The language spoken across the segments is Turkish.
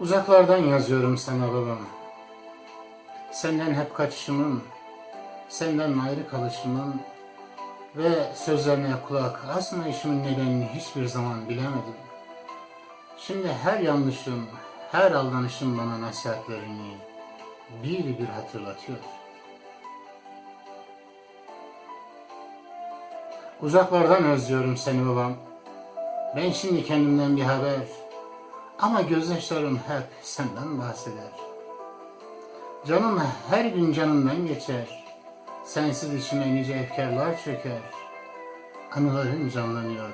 Uzaklardan yazıyorum sana babam. Senden hep kaçışımın, senden ayrı kalışımın ve sözlerine kulak asmayışımın nedenini hiçbir zaman bilemedim. Şimdi her yanlışım, her aldanışım bana nasihatlerini bir bir hatırlatıyor. Uzaklardan özlüyorum seni babam. Ben şimdi kendimden bir haber. Ama gözyaşlarım hep senden bahseder. Canım her gün canımdan geçer. Sensiz içime nice efkarlar çöker. Anıların canlanıyor.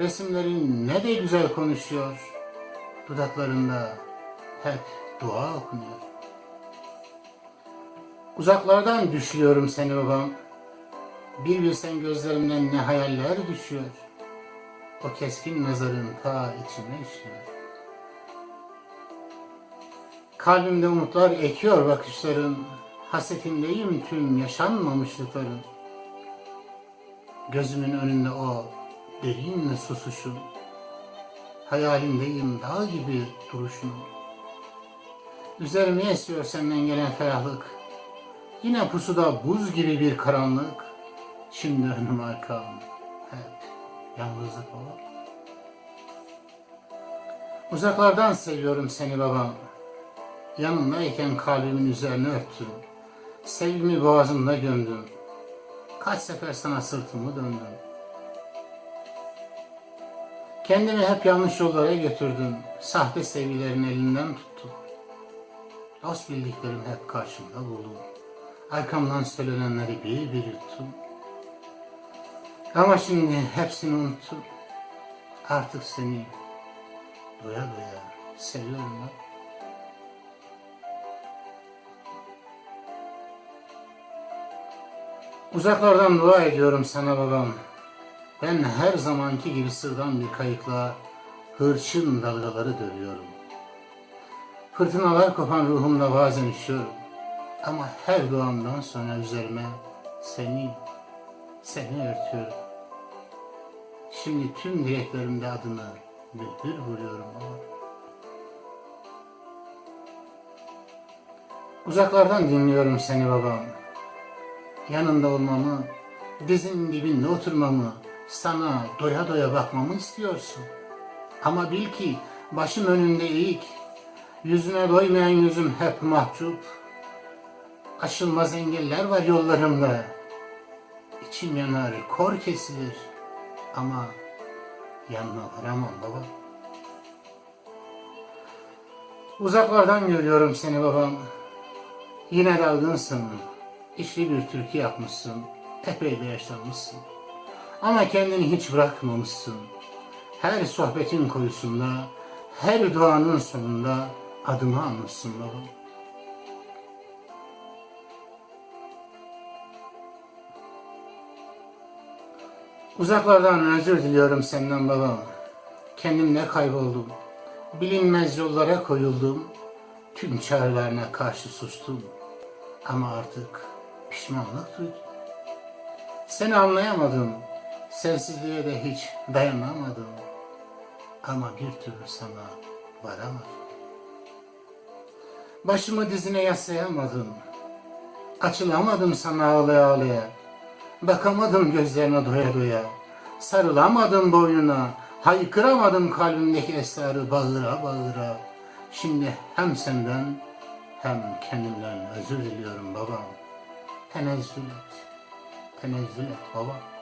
Resimlerin ne de güzel konuşuyor. Dudaklarında hep dua okunuyor. Uzaklardan düşüyorum seni babam. Bir bilsen gözlerimden ne hayaller düşüyor. O keskin nazarın ta içime işliyor. Kalbimde umutlar ekiyor bakışların. Hasretindeyim tüm yaşanmamışlıkların. Gözümün önünde o derin susuşun. Hayalimdeyim dağ gibi duruşun. Üzerime esiyor senden gelen ferahlık. Yine pusuda buz gibi bir karanlık. Şimdi önüm arkam hep yalnızlık olur. Uzaklardan seviyorum seni babam. Yanındayken kalbimin üzerine örttüm. Sevgimi boğazımda gömdüm. Kaç sefer sana sırtımı döndüm. Kendimi hep yanlış yollara götürdüm. Sahte sevgilerin elinden tuttum. Dost bildiklerim hep karşımda buldum. Arkamdan söylenenleri bir bir yuttum. Ama şimdi hepsini unuttum. Artık seni doya doya seviyorum ben. Uzaklardan dua ediyorum sana babam. Ben her zamanki gibi sıradan bir kayıkla hırçın dalgaları dövüyorum. Fırtınalar kopan ruhumla bazen üşüyorum. Ama her duamdan sonra üzerime seni, seni örtüyorum. Şimdi tüm dileklerimde adını mühür vuruyorum baba. Uzaklardan dinliyorum seni babam. Yanında olmamı, dizinin dibinde oturmamı, sana doya doya bakmamı istiyorsun. Ama bil ki başım önünde eğik, yüzüne doymayan yüzüm hep mahcup. Aşılmaz engeller var yollarımda. İçim yanar, kor kesilir. Ama yanına varamam baba. Uzaklardan görüyorum seni babam. Yine dalgınsın. İşli bir türkü yapmışsın. Epey de yaşlanmışsın. Ama kendini hiç bırakmamışsın. Her sohbetin koyusunda, her duanın sonunda adımı almışsın baba. Uzaklardan özür diliyorum senden babam. Kendimle kayboldum. Bilinmez yollara koyuldum. Tüm çağrılarına karşı sustum. Ama artık pişmanlık duydum. Seni anlayamadım. Sensizliğe de hiç dayanamadım. Ama bir türlü sana varamadım. Başımı dizine yaslayamadım. Açılamadım sana ağlaya ağlaya. Bakamadım gözlerine doya doya. Sarılamadım boynuna. Haykıramadım kalbimdeki esrarı bağıra bağıra. Şimdi hem senden hem kendimden özür diliyorum babam. 看这日子看这日子好吧